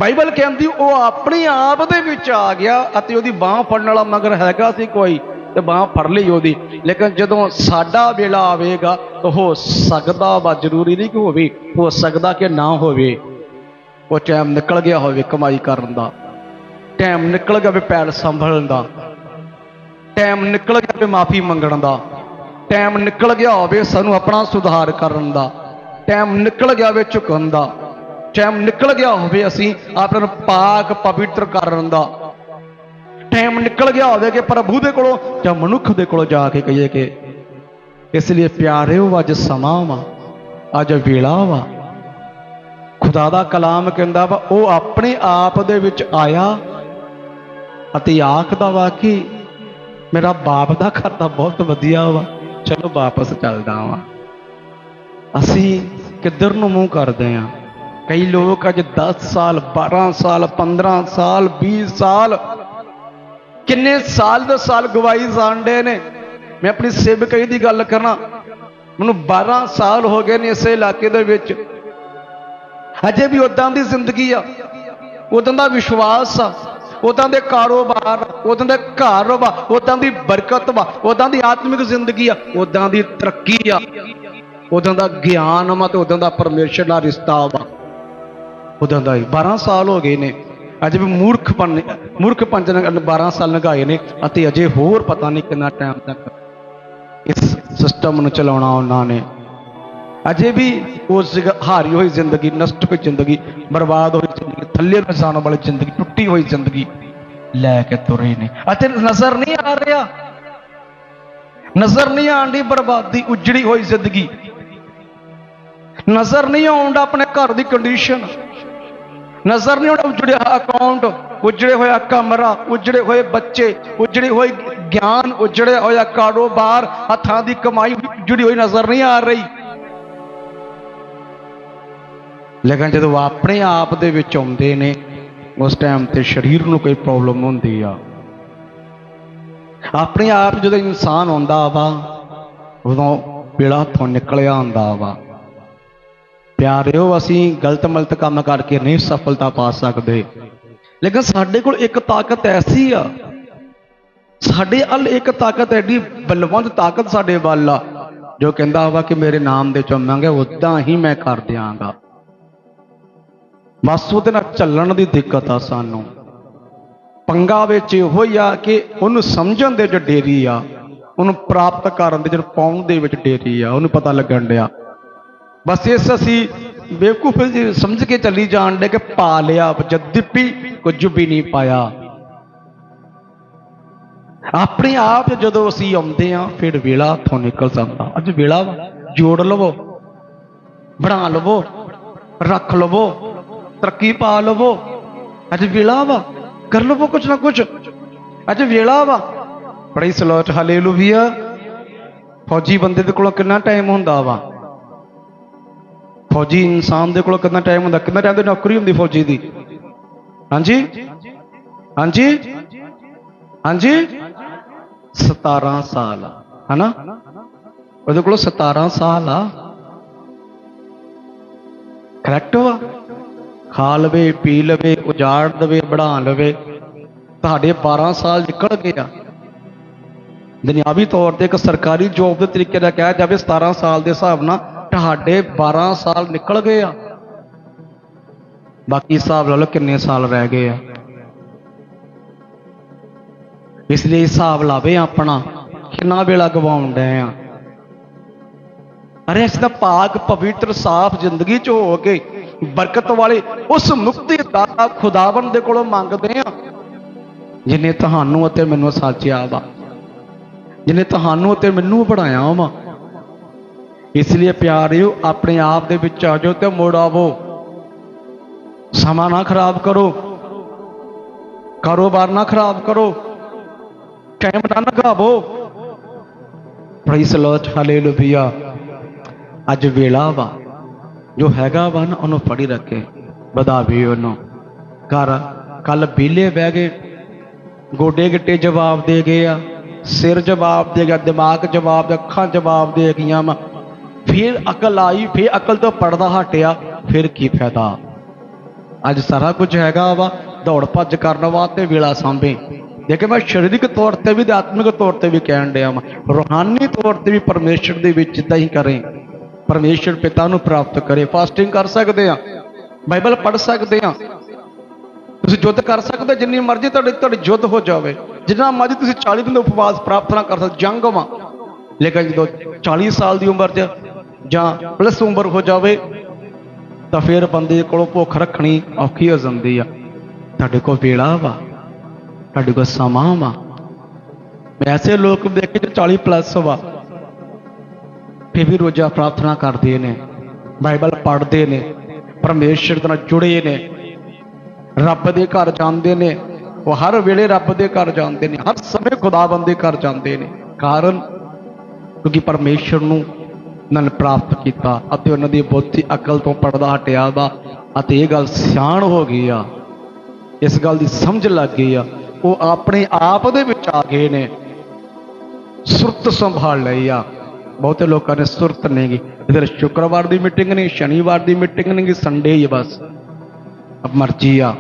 ਬਾਈਬਲ ਕਹਿੰਦੀ, ਉਹ ਆਪਣੇ ਆਪ ਦੇ ਵਿੱਚ ਆ ਗਿਆ ਅਤੇ ਉਹਦੀ ਬਾਹ ਫੜਨ ਵਾਲਾ ਮਗਰ ਹੈਗਾ ਸੀ ਕੋਈ ਤੇ ਬਾਹ ਫੜ ਲਈ ਉਹਦੀ। ਲੇਕਿਨ ਜਦੋਂ ਸਾਡਾ ਵੇਲਾ ਆਵੇਗਾ ਤਾਂ ਹੋ ਸਕਦਾ ਵਾ ਜ਼ਰੂਰੀ ਨਹੀਂ ਕਿ ਹੋਵੇ, ਹੋ ਸਕਦਾ ਕਿ ਨਾ ਹੋਵੇ। ਉਹ ਟਾਈਮ ਨਿਕਲ ਗਿਆ ਹੋਵੇ ਕਮਾਈ ਕਰਨ ਦਾ। ਟਾਈਮ ਨਿਕਲ ਗਿਆ ਵੀ ਪੈਰ ਸੰਭਲਣ ਦਾ। ਟਾਈਮ ਨਿਕਲ ਗਿਆ ਵੀ ਮਾਫੀ ਮੰਗਣ ਦਾ। ਟਾਈਮ ਨਿਕਲ ਗਿਆ ਹੋਵੇ ਸਾਨੂੰ ਆਪਣਾ ਸੁਧਾਰ ਕਰਨ ਦਾ। ਟਾਈਮ ਨਿਕਲ ਗਿਆ ਵੇ ਝੁਕਣ ਦਾ। ਟਾਈਮ ਨਿਕਲ ਗਿਆ ਹੋਵੇ ਅਸੀਂ ਆਪਣੇ ਨੂੰ ਪਾਕ ਪਵਿੱਤਰ ਕਰਨ ਦਾ। ਟਾਈਮ ਨਿਕਲ ਗਿਆ ਹੋਵੇ ਕਿ ਪ੍ਰਭੂ ਦੇ ਕੋਲੋਂ ਜਾਂ ਮਨੁੱਖ ਦੇ ਕੋਲੋਂ ਜਾ ਕੇ ਕਹੀਏ ਕਿ, ਇਸ ਲਈ ਪਿਆਰਿਓ, ਅੱਜ ਸਮਾਂ ਵਾ, ਅੱਜ ਵੇਲਾ ਵਾ। ਖੁਦਾ ਦਾ ਕਲਾਮ ਕਹਿੰਦਾ ਵਾ, ਉਹ ਆਪਣੇ ਆਪ ਦੇ ਵਿੱਚ ਆਇਆ ਅਤੇ ਆਖਦਾ ਵਾ ਕਿ ਮੇਰਾ ਬਾਪ ਦਾ ਘਰ ਬਹੁਤ ਵਧੀਆ ਵਾ। ਚਲੋ ਵਾਪਸ ਚੱਲਦਾ ਵਾ। ਅਸੀਂ ਕਿੱਧਰ ਨੂੰ ਮੂੰਹ ਕਰਦੇ ਆ? ਕਈ ਲੋਕ ਅੱਜ 10 ਸਾਲ 12 ਸਾਲ 15 ਸਾਲ 20 ਸਾਲ, ਕਿੰਨੇ ਸਾਲ ਦੇ ਸਾਲ ਗਵਾਈ ਜਾਣਦੇ ਨੇ? ਮੈਂ ਆਪਣੀ ਸੇਵਕਾਈ ਦੀ ਗੱਲ ਕਰਨਾ ਮੈਨੂੰ 12 ਸਾਲ ਹੋ ਗਏ ਨੇ ਇਸੇ ਇਲਾਕੇ ਦੇ ਵਿੱਚ। ਅਜੇ ਵੀ ਉਦਾਂ ਦੀ ਜ਼ਿੰਦਗੀ ਆ। ਉਦਾਂ ਦਾ ਵਿਸ਼ਵਾਸ ਆ। ਉਦਾਂ ਦੇ ਕਾਰੋਬਾਰ ਉਦਾਂ ਦੇ ਘਰ ਵਾ। ਉਦਾਂ ਦੀ ਬਰਕਤ ਵਾ। ਉਦਾਂ ਦੀ ਆਤਮਿਕ ਜ਼ਿੰਦਗੀ ਆ। ਉਦਾਂ ਦੀ ਤਰੱਕੀ ਆ। ਉਦਾਂ ਦਾ ਗਿਆਨ ਵਾ ਤੇ ਉਦਾਂ ਦਾ ਪਰਮੇਸ਼ਰ ਨਾਲ ਰਿਸ਼ਤਾ ਵਾ। ਉਦਾਂ ਦਾ ਹੀ। 12 ਸਾਲ ਹੋ ਗਏ ਨੇ। ਅਜੇ ਵੀ ਮੂਰਖ ਬਣ ਮੂਰਖ ਪੰਜ 12 ਸਾਲ ਲੰਘਾਏ ਨੇ ਅਤੇ ਅਜੇ ਹੋਰ ਪਤਾ ਨਹੀਂ ਕਿੰਨਾ ਟਾਈਮ ਤੱਕ ਇਸ ਸਿਸਟਮ ਨੂੰ ਚਲਾਉਣਾ ਉਹਨਾਂ ਨੇ। ਅਜੇ ਵੀ ਉਸ ਹਾਰੀ ਹੋਈ ਜ਼ਿੰਦਗੀ, ਨਸ਼ਟ ਹੋਈ ਜ਼ਿੰਦਗੀ, ਬਰਬਾਦ ਹੋਈ ਜ਼ਿੰਦਗੀ, ਥੱਲੇ ਨੂੰ ਵਾਲੀ ਜ਼ਿੰਦਗੀ, ਟੁੱਟੀ ਹੋਈ ਜ਼ਿੰਦਗੀ ਲੈ ਕੇ ਤੁਰੇ ਨੇ। ਅਤੇ ਨਜ਼ਰ ਨਹੀਂ ਆ ਰਿਹਾ। ਨਜ਼ਰ ਨਹੀਂ ਆਉਂਦੀ ਬਰਬਾਦੀ, ਉਜੜੀ ਹੋਈ ਜ਼ਿੰਦਗੀ। ਨਜ਼ਰ ਨਹੀਂ ਆਉਂਦਾ ਆਪਣੇ ਘਰ ਦੀ ਕੰਡੀਸ਼ਨ ਨਜ਼ਰ ਨਹੀਂ ਆਉਂਦਾ ਉਜੜਿਆ ਅਕਾਊਂਟ ਉਜੜੇ ਹੋਇਆ ਕਮਰਾ, ਉਜੜੇ ਹੋਏ ਬੱਚੇ, ਉਜੜੀ ਹੋਈ ਗਿਆਨ ਉਜੜਿਆ ਹੋਇਆ ਕਾਰੋਬਾਰ, ਹੱਥਾਂ ਦੀ ਕਮਾਈ ਉਜੜੀ ਹੋਈ ਨਜ਼ਰ ਨਹੀਂ ਆ ਰਹੀ। ਲੇਕਿਨ ਜਦੋਂ ਆਪਣੇ ਆਪ ਦੇ ਵਿੱਚ ਆਉਂਦੇ ਨੇ, ਉਸ ਟਾਈਮ ਤੇ ਸਰੀਰ ਨੂੰ ਕੋਈ ਪ੍ਰੋਬਲਮ ਹੁੰਦੀ ਆ। ਆਪਣੇ ਆਪ ਜਦੋਂ ਇਨਸਾਨ ਆਉਂਦਾ ਵਾ, ਉਦੋਂ ਪੀੜਾ ਤੋਂ ਨਿਕਲਿਆ ਹੁੰਦਾ ਵਾ। ਪਿਆਰਿਓ, ਅਸੀਂ ਗਲਤ ਮਲਤ ਕੰਮ ਕਰਕੇ ਨਹੀਂ ਸਫਲਤਾ ਪਾ ਸਕਦੇ। ਲੇਕਿਨ ਸਾਡੇ ਕੋਲ ਇੱਕ ਤਾਕਤ ਐਸੀ ਆ, ਸਾਡੇ ਵੱਲ ਇੱਕ ਤਾਕਤ ਐਡੀ ਬਲਵੰਤ ਤਾਕਤ ਸਾਡੇ ਵੱਲ ਆ, ਜੋ ਕਹਿੰਦਾ ਵਾ ਕਿ ਮੇਰੇ ਨਾਮ ਦੇ ਚੁੰਮਾਂਗੇ ਉਦਾਂ ਹੀ ਮੈਂ ਕਰ ਦਿਆਂਗਾ। ਬਸ ਉਹਦੇ ਨਾਲ ਚੱਲਣ ਦੀ ਦਿੱਕਤ ਆ ਸਾਨੂੰ। ਪੰਗਾ ਵਿੱਚ ਇਹੋ ਹੀ ਆ ਕਿ ਉਹਨੂੰ ਸਮਝਣ ਦੇ ਵਿੱਚ ਡੇਰੀ ਆ, ਉਹਨੂੰ ਪ੍ਰਾਪਤ ਕਰਨ ਦੇ ਵਿੱਚ ਪਾਉਣ ਦੇ ਵਿੱਚ ਡੇਰੀ ਆ, ਉਹਨੂੰ ਪਤਾ ਲੱਗਣ ਡਿਆ। ਬਸ ਇਸ ਅਸੀਂ ਬੇਵਕੂਫ ਸਮਝ ਕੇ ਚੱਲੀ ਜਾਣ ਦੇ ਕਿ ਪਾ ਲਿਆ ਜਦਿਪੀ ਕੁਝ ਵੀ ਨਹੀਂ ਪਾਇਆ। ਆਪਣੇ ਆਪ ਜਦੋਂ ਅਸੀਂ ਆਉਂਦੇ ਆ ਫਿਰ ਵੇਲਾ ਤੋਂ ਨਿਕਲ ਜਾਂਦਾ ਅੱਜ ਵੇਲਾ ਵਾ, ਜੋੜ ਲਵੋ, ਬਣਾ ਲਵੋ, ਰੱਖ ਲਵੋ, ਤਰੱਕੀ ਪਾ ਲਵੋ। ਅੱਜ ਵੇਲਾ ਵਾ, ਕਰ ਲਵੋ ਕੁਛ ਨਾ ਕੁਛ। ਅੱਜ ਵੇਲਾ ਵਾ। ਬੜੀ ਸਲੋਟ ਹਾਲੇਲੂਇਆ ਫੌਜੀ ਬੰਦੇ ਦੇ ਕੋਲ ਕਿੰਨਾ ਟਾਈਮ ਹੁੰਦਾ ਵਾ? ਫੌਜੀ ਇਨਸਾਨ ਦੇ ਕੋਲ ਕਿੰਨਾ ਟਾਈਮ ਹੁੰਦਾ? ਕਿੰਨਾ ਟਾਈਮ ਦੀ ਨੌਕਰੀ ਹੁੰਦੀ ਫੌਜੀ ਦੀ? ਹਾਂਜੀ? ਹਾਂਜੀ? ਹਾਂਜੀ? 17 ਸਾਲ ਹਨਾ? ਉਹਦੇ ਕੋਲ 17 ਸਾਲ ਆ। ਕਰੈਕਟ ਵਾ? ਖਾ ਲਵੇ, ਪੀ ਲਵੇ, ਉਜਾੜ ਲਵੇ, ਬਣਾ ਲਵੇ। ਤੁਹਾਡੇ 12 ਸਾਲ ਨਿਕਲ ਗਏ ਆ। ਦੁਨਿਆਵੀ ਤੌਰ ਤੇ ਇੱਕ ਸਰਕਾਰੀ ਜੋਬ ਦੇ ਤਰੀਕੇ ਨਾਲ ਕਿਹਾ ਜਾਵੇ 17 ਸਾਲ ਦੇ ਹਿਸਾਬ ਨਾਲ ਤੁਹਾਡੇ 12 ਸਾਲ ਨਿਕਲ ਗਏ ਆ। ਬਾਕੀ ਹਿਸਾਬ ਲਾ ਲਓ ਕਿੰਨੇ ਸਾਲ ਰਹਿ ਗਏ ਆ। ਇਸ ਲਈ ਹਿਸਾਬ ਲਾਵੇ ਆਪਣਾ, ਕਿੰਨਾ ਵੇਲਾ ਗਵਾਉਣ ਡਏ ਆ। ਅਰੇ ਇਸ ਦਾ ਪਾਕ ਪਵਿੱਤਰ, ਸਾਫ਼ ਜ਼ਿੰਦਗੀ ਚ ਹੋ ਕੇ ਬਰਕਤ ਵਾਲੇ ਉਸ ਮੁਕਤੀ ਦਾ ਖੁਦਾਵੰ ਦੇ ਕੋਲੋਂ ਮੰਗਦੇ ਆ, ਜਿਨੇ ਤੁਹਾਨੂੰ ਅਤੇ ਮੈਨੂੰ ਸਾਚਿਆ ਵਾ ਜਿਨੇ ਤੁਹਾਨੂੰ ਅਤੇ ਮੈਨੂੰ ਬਣਾਇਆ ਵਾ। ਇਸ ਲਈ ਪਿਆਰਿਓ, ਆਪਣੇ ਆਪ ਦੇ ਵਿੱਚ ਆ ਜਾਓ ਤੇ ਮੁੜ ਆਵੋ। ਸਮਾਂ ਨਾ ਖਰਾਬ ਕਰੋ। ਕਾਰੋਬਾਰ ਨਾ ਖਰਾਬ ਕਰੋ। ਟਾਈਮ ਨਾ ਲਗਾਵੋ। ਪ੍ਰਾਈਸ ਲਾਰਡ ਹਾਲੇਲੂਇਆ ਅੱਜ ਵੇਲਾ ਵਾ। ਜੋ ਹੈਗਾ ਵਾ ਨਾ, ਉਹਨੂੰ ਫੜੀ ਰੱਖੇ। ਵਧਾਵੇ ਉਹਨੂੰ। ਘਰ ਕੱਲ ਬੀਲੇ ਬਹਿ ਗਏ। ਗੋਡੇ ਗਿੱਟੇ ਜਵਾਬ ਦੇ ਗਏ ਆ। ਸਿਰ ਜਵਾਬ ਦੇ ਗਿਆ, ਦਿਮਾਗ ਜਵਾਬ ਅੱਖਾਂ ਜਵਾਬ ਦੇ ਗਈਆਂ ਵਾ। ਫਿਰ ਅਕਲ ਆਈ, ਫਿਰ ਅਕਲ ਤੋਂ ਪੜਦਾ ਹਟਿਆ, ਫਿਰ ਕੀ ਫਾਇਦਾ? ਅੱਜ ਸਾਰਾ ਕੁਝ ਹੈਗਾ ਵਾ, ਦੌੜ ਭੱਜ ਕਰਨ ਵਾਸਤੇ ਵੇਲਾ ਸਾਂਭੇ। ਦੇਖੇ ਮੈਂ ਸਰੀਰਕ ਤੌਰ ਤੇ ਵੀ ਤੇ ਆਤਮਿਕ ਤੌਰ ਤੇ ਵੀ ਕਹਿਣ ਡਿਆ ਵਾਂ, ਰੂਹਾਨੀ ਤੌਰ ਤੇ ਵੀ ਪਰਮੇਸ਼ਰ ਦੇ ਵਿੱਚ ਜਿੱਦਾਂ ਹੀ ਕਰੇ। ਪਰਮੇਸ਼ਰ ਪਿਤਾ ਨੂੰ ਪ੍ਰਾਪਤ ਕਰੇ ਫਾਸਟਿੰਗ ਕਰ ਸਕਦੇ ਆ, ਬਾਈਬਲ ਪੜ੍ਹ ਸਕਦੇ ਆ। ਤੁਸੀਂ ਯੁੱਧ ਕਰ ਸਕਦੇ, ਜਿੰਨੀ ਮਰਜ਼ੀ ਤੁਹਾਡੇ ਤੁਹਾਡੇ ਯੁੱਧ ਹੋ ਜਾਵੇ, ਜਿੰਨਾ ਮਰਜ਼ੀ ਤੁਸੀਂ 40 ਦਿਨ ਦਾ ਉਪਵਾਸ ਪ੍ਰਾਰਥਨਾ ਕਰ ਸਕਦੇ, ਜੰਗ ਵਾ। ਲੇਕਿਨ ਜਦੋਂ 40 ਸਾਲ ਦੀ ਉਮਰ 'ਚ ਜਾਂ ਪਲੱਸ ਉਮਰ ਹੋ ਜਾਵੇ, ਤਾਂ ਫਿਰ ਬੰਦੇ ਕੋਲੋਂ ਭੁੱਖ ਰੱਖਣੀ ਔਖੀ ਹੋ ਜਾਂਦੀ ਆ। ਤੁਹਾਡੇ ਕੋਲ ਵੇਲਾ ਵਾ, ਤੁਹਾਡੇ ਕੋਲ ਸਮਾਂ ਵਾ। ਮੈਂ ਐਸੇ ਲੋਕ ਦੇਖੇ ਜੋ 40 ਪਲੱਸ ਵਾ, ਫਿਰ ਵੀ ਰੋਜ਼ਾ ਪ੍ਰਾਰਥਨਾ ਕਰਦੇ ਨੇ, ਬਾਈਬਲ ਪੜ੍ਹਦੇ ਨੇ, ਪਰਮੇਸ਼ਰ ਦੇ ਨਾਲ ਜੁੜੇ ਨੇ, ਰੱਬ ਦੇ ਘਰ ਜਾਂਦੇ ਨੇ, ਉਹ ਹਰ ਵੇਲੇ ਰੱਬ ਦੇ ਘਰ ਜਾਂਦੇ ਨੇ, ਹਰ ਸਮੇਂ ਖੁਦਾਬੰਦ ਦੇ ਘਰ ਜਾਂਦੇ ਨੇ। ਕਾਰਨ ਕਿਉਂਕਿ ਪਰਮੇਸ਼ਰ ਨੂੰ ਉਹਨਾਂ ਪ੍ਰਾਪਤ ਕੀਤਾ ਅਤੇ ਉਹਨਾਂ ਦੀ ਬੁੱਧੀ ਅਕਲ ਤੋਂ ਪੜਦਾ ਹਟਿਆ ਵਾ ਅਤੇ ਇਹ ਗੱਲ ਸਿਆਣ ਹੋ ਗਈ ਆ। ਇਸ ਗੱਲ ਦੀ ਸਮਝ ਲੱਗ ਗਈ ਆ। ਉਹ ਆਪਣੇ ਆਪ ਦੇ ਵਿੱਚ ਆ ਗਏ ਨੇ। ਸੁਰਤ ਸੰਭਾਲ ਲਈ ਆ। ਬਹੁਤੇ ਲੋਕਾਂ ਨੇ ਸੁਰਤ ਨਹੀਂ ਗੀ ਇਧਰ ਸ਼ੁੱਕਰਵਾਰ ਦੀ ਮੀਟਿੰਗ ਨਹੀਂ, ਸ਼ਨੀਵਾਰ ਦੀ ਮੀਟਿੰਗ ਨਹੀਂ, ਸੰਡੇ ਹੀ ਆ ਬਸ। ਅਬ ਮਰਜ਼ੀ ਆ।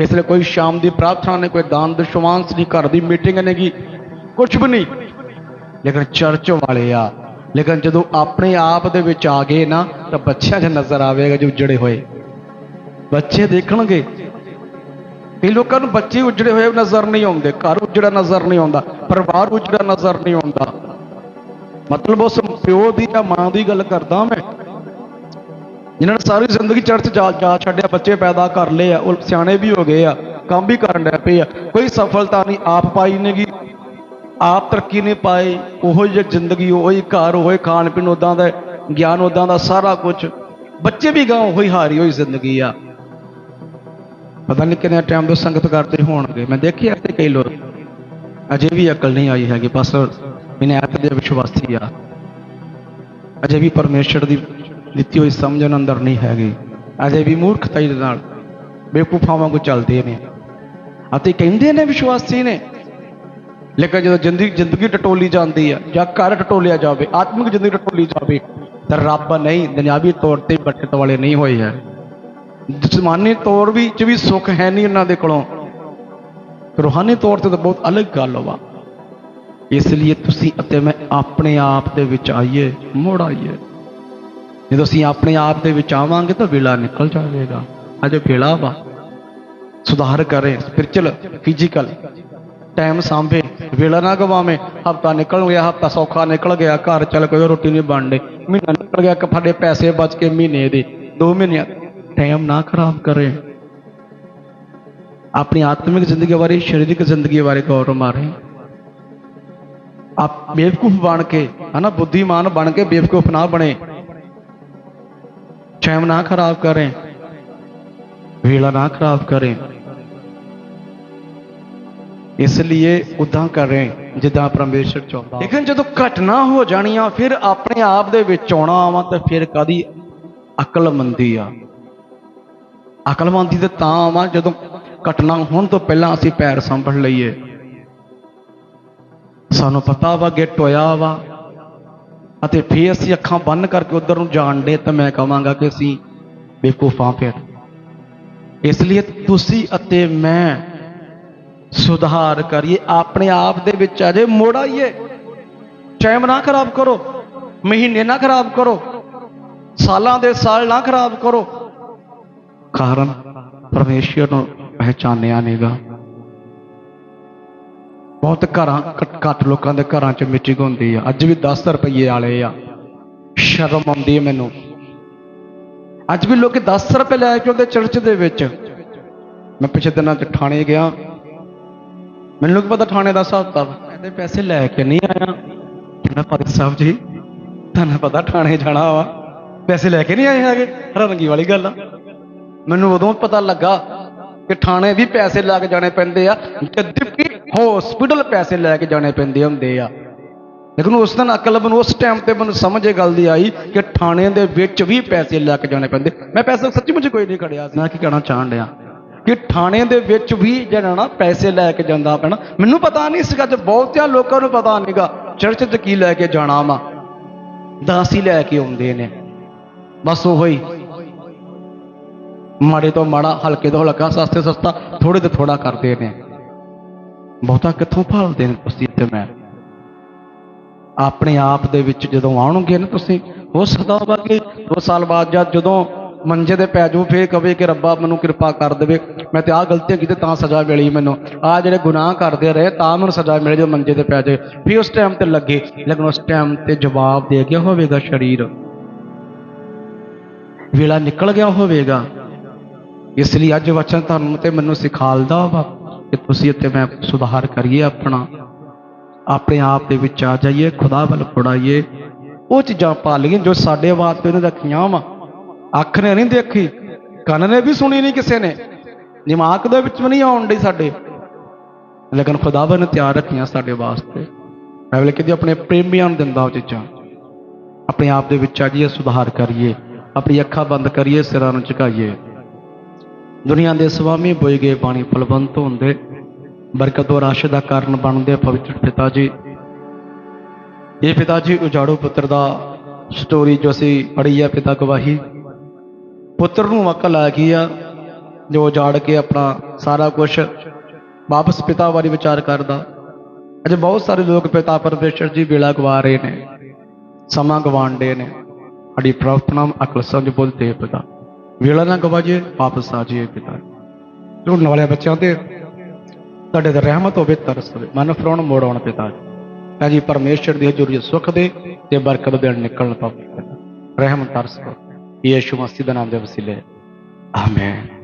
ਇਸ ਲਈ ਕੋਈ ਸ਼ਾਮ ਦੀ ਪ੍ਰਾਰਥਨਾ ਨਹੀਂ, ਕੋਈ ਦਾਨ ਦਸ਼ਵਾਂਸ ਨਹੀਂ ਘਰ ਦੀ ਮੀਟਿੰਗ ਨਹੀਂ ਗੀ ਕੁਝ ਵੀ ਨਹੀਂ। ਲੇਕਿਨ ਚਰਚ ਵਾਲੇ ਆ। ਲੇਕਿਨ ਜਦੋਂ ਆਪਣੇ ਆਪ ਦੇ ਵਿੱਚ ਆ ਗਏ ਨਾ, ਤਾਂ ਬੱਚਿਆਂ 'ਚ ਨਜ਼ਰ ਆਵੇਗਾ ਜੋ ਉਜੜੇ ਹੋਏ। ਬੱਚੇ ਦੇਖਣਗੇ। ਕਈ ਲੋਕਾਂ ਨੂੰ ਬੱਚੇ ਉਜੜੇ ਹੋਏ ਨਜ਼ਰ ਨਹੀਂ ਆਉਂਦੇ, ਘਰ ਉਜੜਾ ਨਜ਼ਰ ਨਹੀਂ ਆਉਂਦਾ, ਪਰਿਵਾਰ ਉਜੜਾ ਨਜ਼ਰ ਨਹੀਂ ਆਉਂਦਾ। ਮਤਲਬ ਉਸ ਪਿਓ ਦੀ ਜਾਂ ਮਾਂ ਦੀ ਗੱਲ ਕਰਦਾ ਮੈਂ। ਜਿਨ੍ਹਾਂ ਨੇ ਸਾਰੀ ਜ਼ਿੰਦਗੀ ਚਰਚ ਜਾ ਜਾ ਛੱਡਿਆ, ਬੱਚੇ ਪੈਦਾ ਕਰ ਲਏ ਆ, ਉਹ ਸਿਆਣੇ ਵੀ ਹੋ ਗਏ ਆ, ਕੰਮ ਵੀ ਕਰਨ ਲੱਗ ਪਏ ਆ। ਕੋਈ ਸਫਲਤਾ ਨਹੀਂ ਆਪ ਪਾਈ ਨੇਗੀ। ਆਪ ਤਰੱਕੀ ਨਹੀਂ ਪਾਈ ਉਹੋ ਜਿਹੀ ਜ਼ਿੰਦਗੀ, ਉਹੀ ਘਰ, ਉਹੀ ਖਾਣ ਪੀਣ ਉਦਾਂ ਦਾ ਗਿਆਨ ਉਦਾਂ ਦਾ ਸਾਰਾ ਕੁਝ ਬੱਚੇ ਵੀ ਗਾਂ ਉਹੀ ਹਾਰੀ ਹੋਈ ਜ਼ਿੰਦਗੀ ਆ। ਪਤਾ ਨਹੀਂ ਕਿੰਨੇ ਟਾਈਮ ਤੋਂ ਸੰਗਤ ਕਰਦੇ ਹੋਣਗੇ। ਮੈਂ ਦੇਖਿਆ ਤੇ ਕਈ ਲੋਕ। ਅਜੇ ਵੀ ਅਕਲ ਨਹੀਂ ਆਈ ਹੈਗੀ, ਬਸ ਵਿਨਾਇਤ ਦੇ ਵਿਸ਼ਵਾਸੀ ਆ। ਅਜੇ ਵੀ ਪਰਮੇਸ਼ਰ ਦੀ ਦਿੱਤੀ ਹੋਈ ਸਮਝਣ ਅੰਦਰ ਨਹੀਂ ਹੈਗੀ। ਅਜੇ ਵੀ ਮੂਰਖਤਾਈ ਦੇ ਨਾਲ ਬੇਵਕੂਫਾਂ ਵਾਂਗੂ ਚੱਲਦੇ ਨੇ। ਅਤੇ ਕਹਿੰਦੇ ਨੇ ਵਿਸ਼ਵਾਸੀ ਨੇ ਲੇਕਿਨ ਜਦੋਂ ਜ਼ਿੰਦਗੀ ਜ਼ਿੰਦਗੀ ਟਟੋਲੀ ਜਾਂਦੀ ਹੈ ਜਾਂ ਘਰ ਟਟੋਲਿਆ ਜਾਵੇ, ਆਤਮਿਕ ਜ਼ਿੰਦਗੀ ਟਟੋਲੀ ਜਾਵੇ, ਤਾਂ ਰੱਬ ਨਹੀਂ, ਦੁਨਿਆਵੀ ਤੌਰ ਤੇ ਬਰਕਤ ਵਾਲੇ ਨਹੀਂ ਹੋਏ ਹੈ। ਜਿਸਮਾਨੀ ਤੌਰ ਵੀ ਚ ਵੀ ਸੁੱਖ ਹੈ ਨਹੀਂ ਉਹਨਾਂ ਦੇ ਕੋਲੋਂ। ਰੂਹਾਨੀ ਤੌਰ ਤੇ ਤਾਂ ਬਹੁਤ ਅਲੱਗ ਗੱਲ ਵਾ। ਇਸ ਲਈ ਤੁਸੀਂ ਅਤੇ ਮੈਂ ਆਪਣੇ ਆਪ ਦੇ ਵਿੱਚ ਆਈਏ, ਮੁੜ ਆਈਏ। ਜਦੋਂ ਅਸੀਂ ਆਪਣੇ ਆਪ ਦੇ ਵਿੱਚ ਆਵਾਂਗੇ ਤਾਂ ਵੇਲਾ ਨਿਕਲ ਜਾਵੇਗਾ। ਅਜੇ ਵੇਲਾ ਵਾ। ਸੁਧਾਰ ਕਰੇ ਸਪਿਰਚੁਅਲ ਫਿਜ਼ੀਕਲ टाइम सामभे वेला ना गवावे हफ़्ता निकल गया, हफ़्ता सौखा निकल गया, घर चल गए रोटी नहीं बन रही महीना निकल गया फटे पैसे बच के महीने के दो महीने टाइम ना खराब करे। अपनी आत्मिक ज़िंदगी बारे, शरीरिक ज़िंदगी बारे गौर मारे। आप बेवकूफ़ बन के, है ना, बुद्धिमान बन के बेवकूफ़ ना बने। टाइम ना खराब करें। वेला ना खराब करें। ਇਸ ਲਈ ਉਦਾਂ ਕਰੇ ਜਿੱਦਾਂ ਪਰਮੇਸ਼ਰ ਚਾਹੁੰਦਾ। ਲੇਕਿਨ ਜਦੋਂ ਘਟਨਾ ਹੋ ਜਾਣੀਆਂ, ਫਿਰ ਆਪਣੇ ਆਪ ਦੇ ਵਿੱਚ ਆਉਣਾ ਆਵਾਂ ਤਾਂ ਫਿਰ ਕਾਦੀ ਅਕਲਮੰਦੀ ਆ? ਅਕਲਮੰਦੀ ਤੇ ਤਾਂ ਆਵਾਂ ਜਦੋਂ ਘਟਨਾ ਹੋਣ ਤੋਂ ਪਹਿਲਾਂ ਅਸੀਂ ਪੈਰ ਸੰਭਲ ਲਈਏ। ਸਾਨੂੰ ਪਤਾ ਵਾ, ਗਿੱਟ ਹੋਇਆ ਵਾ, ਅਤੇ ਫੇਰ ਅਸੀਂ ਅੱਖਾਂ ਬੰਨ ਕਰਕੇ ਉਧਰ ਨੂੰ ਜਾਣ ਦੇ ਤਾਂ ਮੈਂ ਕਹਾਂਗਾ ਕਿ ਅਸੀਂ ਬੇਕੂਫਾਂ ਫਿਰ। ਇਸ ਲਈ ਤੁਸੀਂ ਅਤੇ ਮੈਂ ਸੁਧਾਰ ਕਰੀਏ। ਆਪਣੇ ਆਪ ਦੇ ਵਿੱਚ ਅਜੇ ਮੁੜ ਆਈਏ। ਟਾਈਮ ਨਾ ਖਰਾਬ ਕਰੋ। ਮਹੀਨੇ ਨਾ ਖਰਾਬ ਕਰੋ। ਸਾਲਾਂ ਦੇ ਸਾਲ ਨਾ ਖਰਾਬ ਕਰੋ। ਕਾਰਨ ਪਰਮੇਸ਼ਰ ਨੂੰ ਪਹਿਚਾਨਿਆ ਨਹੀਂਗਾ ਬਹੁਤ ਘਰਾਂ ਘੱਟ- ਘੱਟ ਲੋਕਾਂ ਦੇ ਘਰਾਂ 'ਚ ਮੀਟਿੰਗ ਹੁੰਦੀ ਆ। ਅੱਜ ਵੀ 10 ਰੁਪਏ ਵਾਲੇ ਆ। ਸ਼ਰਮ ਆਉਂਦੀ ਹੈ ਮੈਨੂੰ। ਅੱਜ ਵੀ ਲੋਕ 10 ਰੁਪਏ ਲੈ ਕੇ ਆਉਂਦੇ ਚਰਚ ਦੇ ਵਿੱਚ। ਮੈਂ ਪਿਛਲੇ ਦਿਨਾਂ 'ਚ ਥਾਣੇ ਗਿਆ। ਮੈਨੂੰ ਕੀ ਪਤਾ ਥਾਣੇ ਦਾ ਹਿਸਾਬ ਕਿਤਾਬ? ਇਹਦੇ ਪੈਸੇ ਲੈ ਕੇ ਨਹੀਂ ਆਇਆ। ਕਹਿੰਦਾ ਫਾਦਰ ਸਾਹਿਬ ਜੀ ਤੁਹਾਨੂੰ ਪਤਾ ਥਾਣੇ ਜਾਣਾ ਵਾ। ਪੈਸੇ ਲੈ ਕੇ ਨਹੀਂ ਆਏ ਹੈਗੇ ਹੈਰਾਨਗੀ ਵਾਲੀ ਗੱਲ ਆ। ਮੈਨੂੰ ਉਦੋਂ ਪਤਾ ਲੱਗਾ ਕਿ ਥਾਣੇ ਵੀ ਪੈਸੇ ਲੈ ਕੇ ਜਾਣੇ ਪੈਂਦੇ ਆ ਜਦ ਕਿ ਹਸਪੀਟਲ ਪੈਸੇ ਲੈ ਕੇ ਜਾਣੇ ਪੈਂਦੇ ਹੁੰਦੇ ਆ। ਲੇਕਿਨ ਉਸ ਦਿਨ ਅਕਲ ਮੈਨੂੰ ਉਸ ਟਾਈਮ ਤੇ ਮੈਨੂੰ ਸਮਝ ਇਹ ਗੱਲ ਦੀ ਆਈ ਕਿ ਥਾਣੇ ਦੇ ਵਿੱਚ ਵੀ ਪੈਸੇ ਲੈ ਕੇ ਜਾਣੇ ਪੈਂਦੇ। ਮੈਂ ਪੈਸੇ ਸੱਚੀ ਮੁੱਚ ਕੋਈ ਨਹੀਂ ਖੜਿਆ ਮੈਂ ਕੀ ਕਹਿਣਾ ਚਾਹਣ ਡਿਆ? ਕਿ ਥਾਣੇ ਦੇ ਵਿੱਚ ਵੀ ਜਿਹੜਾ ਨਾ ਪੈਸੇ ਲੈ ਕੇ ਜਾਂਦਾ ਪੈਣਾ ਮੈਨੂੰ ਪਤਾ ਨਹੀਂ ਸੀਗਾ ਤੇ ਬਹੁਤਿਆਂ ਲੋਕਾਂ ਨੂੰ ਪਤਾ ਨਹੀਂਗਾ ਚਰਚ 'ਚ ਕੀ ਲੈ ਕੇ ਜਾਣਾ ਵਾ। ਦਾਸੀ ਲੈ ਕੇ ਆਉਂਦੇ ਨੇ। ਬਸ ਉਹ। ਹੀ ਮਾੜੇ ਤੋਂ ਮਾੜਾ, ਹਲਕੇ ਤੋਂ ਹਲਕਾ, ਸਸਤੇ ਸਸਤਾ ਥੋੜੇ ਤੋਂ ਥੋੜਾ ਕਰਦੇ ਨੇ। ਬਹੁਤਾ ਕਿੱਥੋਂ ਭਾਲਦੇ ਨੇ ਤੁਸੀਂ ਤੇ ਮੈਂ? ਆਪਣੇ ਆਪ ਦੇ ਵਿੱਚ ਜਦੋਂ ਆਉਣਗੇ ਨਾ ਤੁਸੀਂ ਹੋ ਸਕਦਾ ਵਾ ਕਿ ਦੋ ਸਾਲ ਬਾਅਦ ਜਾਂ ਜਦੋਂ ਮੰਜੇ ਤੇ ਪੈ ਜਾਓ ਫੇਰ ਕਵੇ ਕਿ ਰੱਬਾ ਮੈਨੂੰ ਕਿਰਪਾ ਕਰ ਦੇਵੇ। ਮੈਂ ਤੇ ਆਹ ਗਲਤੀਆਂ ਕੀਤੇ ਤਾਂ ਸਜ਼ਾ ਮਿਲੀ ਮੈਨੂੰ। ਆਹ ਜਿਹੜੇ ਗੁਨਾਹ ਕਰਦੇ ਰਹੇ, ਤਾਂ ਮੈਨੂੰ ਸਜ਼ਾ ਮਿਲੇ ਜੋ ਮੰਜੇ ਤੇ ਪੈ ਜਾਏ। ਫਿਰ ਉਸ ਟਾਈਮ ਤੇ ਲੱਗੇ, ਲੇਕਿਨ ਉਸ ਟਾਈਮ ਤੇ ਜਵਾਬ ਦੇ ਗਿਆ ਹੋਵੇਗਾ ਸਰੀਰ। ਵੇਲਾ ਨਿਕਲ ਗਿਆ ਹੋਵੇਗਾ। ਇਸ ਲਈ ਅੱਜ ਵਚਨ ਤੁਹਾਨੂੰ ਤੇ ਮੈਨੂੰ ਸਿਖਾਲਦਾ ਵਾ ਕਿ ਤੁਸੀਂ ਇੱਥੇ ਮੈਂ ਸੁਧਾਰ ਕਰੀਏ ਆਪਣਾ। ਆਪਣੇ ਆਪ ਦੇ ਵਿੱਚ ਆ ਜਾਈਏ, ਖੁਦਾ ਵੱਲ ਫੜਾਈਏ ਉਹ ਚੀਜ਼ਾਂ ਪਾ ਲਈਏ ਜੋ ਸਾਡੇ ਵਾਸਤੇ ਉਹਨੇ ਰੱਖੀਆਂ ਵਾ। ਅੱਖ ਨੇ ਨਹੀਂ ਦੇਖੀ, ਕੰਨ ਨੇ ਵੀ ਸੁਣੀ ਨਹੀਂ ਕਿਸੇ ਨੇ। ਦਿਮਾਗ ਦੇ ਵਿੱਚ ਵੀ ਨਹੀਂ ਆਉਣ ਡਈ ਸਾਡੇ। ਲੇਕਿਨ ਖੁਦਾਵੰ ਨੇ ਤਿਆਰ ਰੱਖੀਆਂ ਸਾਡੇ ਵਾਸਤੇ। ਬਾਈਬਲ ਕਹਿੰਦੀ ਆਪਣੇ ਪ੍ਰੇਮੀਆਂ ਨੂੰ ਦਿੰਦਾ ਉਹ ਚੀਜ਼ਾਂ। ਆਪਣੇ ਆਪ ਦੇ ਵਿੱਚ ਆ ਜਾਈਏ, ਸੁਧਾਰ ਕਰੀਏ। ਆਪਣੀ ਅੱਖਾਂ ਬੰਦ ਕਰੀਏ, ਸਿਰਾਂ ਨੂੰ ਝੁਕਾਈਏ। ਦੁਨੀਆ ਦੇ ਸੁਆਮੀ ਬੋਏ ਗਏ ਪਾਣੀ ਫਲਵੰਤ ਹੁੰਦੇ। ਬਰਕਤ ਔਰ ਆਸ਼ਾ ਦਾ ਕਾਰਨ ਬਣਦੇ ਪਵਿੱਤਰ ਪਿਤਾ ਜੀ। ਇਹ ਪਿਤਾ ਜੀ ਉਜਾੜੋ ਪੁੱਤਰ ਦਾ ਸਟੋਰੀ ਜੋ ਅਸੀਂ ਪੜ੍ਹੀ ਹੈ, ਪਿਤਾ ਗਵਾਹੀ। ਪੁੱਤਰ ਨੂੰ ਅਕਲ ਆ ਗਈ ਆ, ਜੋ ਜਾੜ ਕੇ ਆਪਣਾ ਸਾਰਾ ਕੁਝ ਵਾਪਸ ਪਿਤਾ ਬਾਰੇ ਵਿਚਾਰ ਕਰਦਾ। ਅਜੇ ਬਹੁਤ ਸਾਰੇ ਲੋਕ ਪਿਤਾ ਪਰਮੇਸ਼ਰ ਜੀ ਵੇਲਾ ਗਵਾ ਰਹੇ ਨੇ, ਸਮਾਂ ਗਵਾਉਂਦੇ ਨੇ। ਸਾਡੀ ਪ੍ਰਾਰਥਨਾ ਅਕਲ ਸਮਝ ਬੋਲਦੇ ਪਿਤਾ। ਵੇਲਾ ਨਾ ਗਵਾਜੇ ਵਾਪਸ ਆ ਜਾਈਏ ਪਿਤਾ। ਢੂੰਡਣ ਵਾਲੇ ਬੱਚਿਆਂ ਤੇ ਤੁਹਾਡੇ ਤੇ ਰਹਿਮਤ ਹੋਵੇ, ਤਰਸ ਹੋਵੇ, ਮਨ ਫਰੋਣ ਮੋੜ ਆਉਣ ਪਿਤਾ ਤਾਂ ਜੀ ਪਰਮੇਸ਼ਰ ਦੀ ਹਜ਼ੂਰੀ 'ਚ ਸੁੱਖ ਦੇ ਤੇ ਬਰਕਤ ਦੇਣ ਨਿਕਲਣ ਪਾਵੇ ਰਹਿਮਤ ਤਰਸ ਕਰੋ। ਯੀਸ਼ੂ ਮਸੀਹ ਦੇ ਨਾਮ ਦੇ ਵਸੀਲੇ ਆਮੇਨ